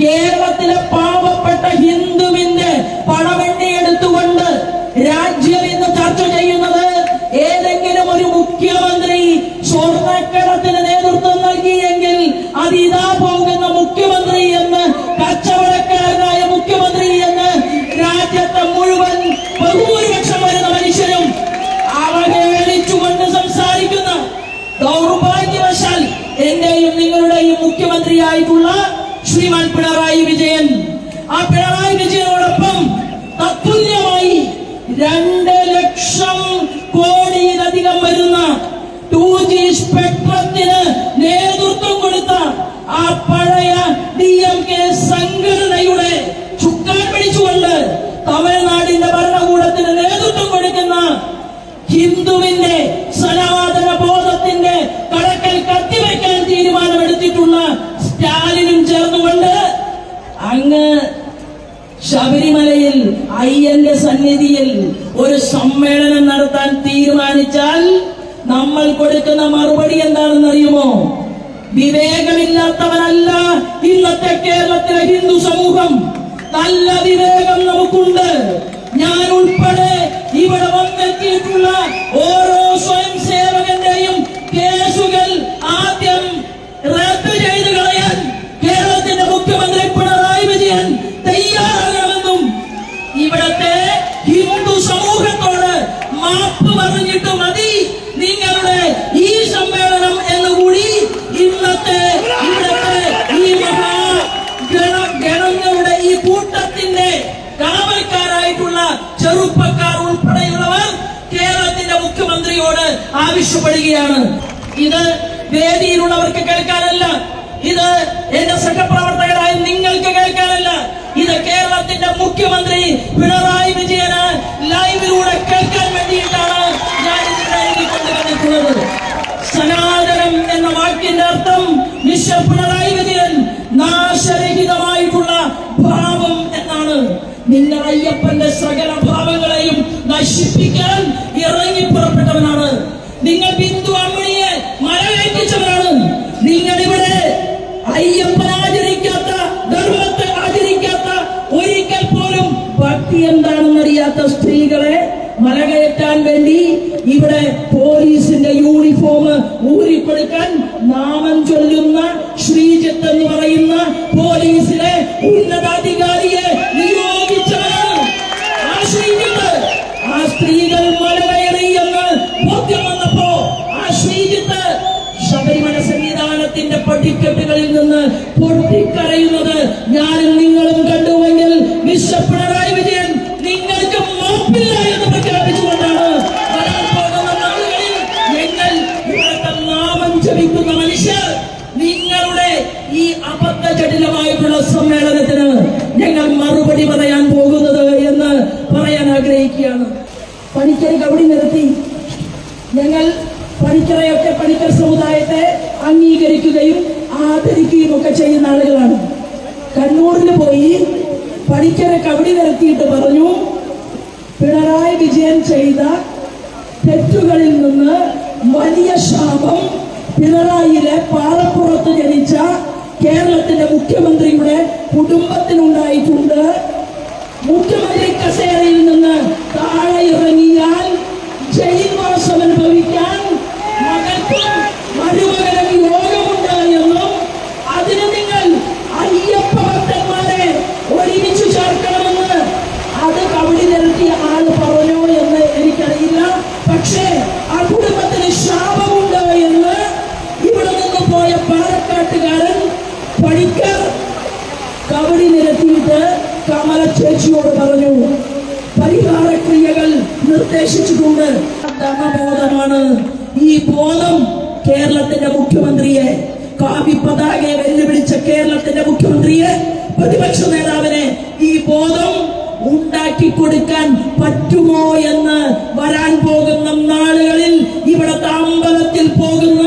കേരളത്തിലെ പാവപ്പെട്ട ഹിന്ദുവിന്റെ പണമെണ്ണി എടുത്തുകൊണ്ട് രാജ്യം ഇന്ന് ചർച്ച ചെയ്യുന്നത് ഏതെങ്കിലും ഒരു മുഖ്യമന്ത്രി സ്വർണക്കടത്തിന് നേതൃത്വം നൽകിയെങ്കിൽ അത് ഇതാ പോകുന്ന മുഖ്യമന്ത്രി എന്ന് കച്ചവടക്കാരനായ മുഖ്യമന്ത്രി എന്ന് രാജ്യത്തെ മുഴുവൻ ബഹുഭൂരിപക്ഷം വരുന്ന മനുഷ്യരും അവഹേളിച്ചുകൊണ്ട് സംസാരിക്കുന്ന ദൗർഭാഗ്യവശാൽ എന്റെയും നിങ്ങളുടെയും മുഖ്യമന്ത്രിയായിട്ടുള്ള ശ്രീമാൻ പിണറായി വിജയൻ. ആ പിണറായി വിജയനോടൊപ്പം തത്തുല്യമായി രണ്ട് ലക്ഷം കോടിയിലധികം വരുന്ന ടു ജി സ്പെക്ട്രത്തിന് നേതൃത്വം കൊടുത്ത ആ പഴയ ഡി എം കെ അയ്യന്റെ സന്നിധിയിൽ ഒരു സമ്മേളനം നടത്താൻ തീരുമാനിച്ചാൽ നമ്മൾ കൊടുക്കുന്ന മറുപടി എന്താണെന്ന് അറിയുമോ വിവേകമില്ലാത്തവനല്ല ഇന്നത്തെ കേരളത്തിലെ ഹിന്ദു സമൂഹം. നല്ല വിവേകം നമുക്കുണ്ട്. ഞാൻ ഉൾപ്പെടെ ഇവിടെ വന്നെത്തിയിട്ടുള്ള കാവൽക്കാരായിട്ടുള്ള ചെറുപ്പക്കാർ ഉൾപ്പെടെയുള്ളവർ കേരളത്തിന്റെ മുഖ്യമന്ത്രിയോട് ആവശ്യപ്പെടുകയാണ്. ഇത് വേദിയിലുള്ളവർക്ക് കേൾക്കാനല്ല ഭക്തി എന്താണെന്ന് അറിയാത്ത സ്ത്രീകളെ മലകയറ്റാൻ വേണ്ടി ഇവിടെ പോലീസിന്റെ യൂണിഫോം ഊരിക്കൊടുക്കാൻ നാമം ചൊല്ലുന്ന ശ്രീജിത്ത് എന്ന് പറയുന്ന പോലീസിലെ ഉന്നതാധികാരിയെ നിയോഗിച്ചാണ് ആ ശ്രീജിത്ത്. ആ സ്ത്രീകൾ മലകയറി എന്ന് ബോധ്യം വന്നപ്പോ ആ ശ്രീജിത്ത് ശബരിമല സംവിധാനത്തിന്റെ പടിക്കെട്ടുകളിൽ നിന്ന് പൊട്ടിക്കരയുന്നത് ഞാനും സമ്മേളനത്തിന് ഞങ്ങൾ മറുപടി പറയാൻ പോകുന്നത് എന്ന് പറയാൻ ആഗ്രഹിക്കുകയാണ്. പണിക്കർ കവിടി നിർത്തി. ഞങ്ങൾ പണിക്കറയൊക്കെ പണിക്കർ സമുദായത്തെ അംഗീകരിക്കുകയും ആദരിക്കുകയും ഒക്കെ ചെയ്യുന്ന ആളുകളാണ്. കണ്ണൂരിൽ പോയി പണിക്കരെ കവിടി നിരത്തിയിട്ട് പറഞ്ഞു പിണറായി വിജയൻ ചെയ്ത തെറ്റുകളിൽ നിന്ന് വലിയ ശാപം പിണറായിയിലെ പാറപ്പുറത്ത് ജനിച്ച കേരളത്തിന്റെ മുഖ്യമന്ത്രിയുടെ കുടുംബത്തിനുണ്ടായിട്ടുണ്ട്. മുഖ്യമന്ത്രി കസേരയിൽ പണിക്ക് കബടി നിരത്തിയിട്ട് കമല ചേച്ചിയോട് പറഞ്ഞു പരിഹാര ക്രിയകൾ നിർദ്ദേശിച്ചിട്ടുണ്ട്. ധനബോധമാണ് ഈ ബോധം കേരളത്തിന്റെ മുഖ്യമന്ത്രിയെ കാവി പതാകയെ വെല്ലുവിളിച്ച കേരളത്തിന്റെ മുഖ്യമന്ത്രിയെ പ്രതിപക്ഷ നേതാവിനെ ഈ ബോധം ഉണ്ടാക്കി കൊടുക്കാൻ പറ്റുമോ എന്ന് വരാൻ പോകുന്ന നാളുകളിൽ ഇവിടത്തെ അമ്പലത്തിൽ പോകുന്ന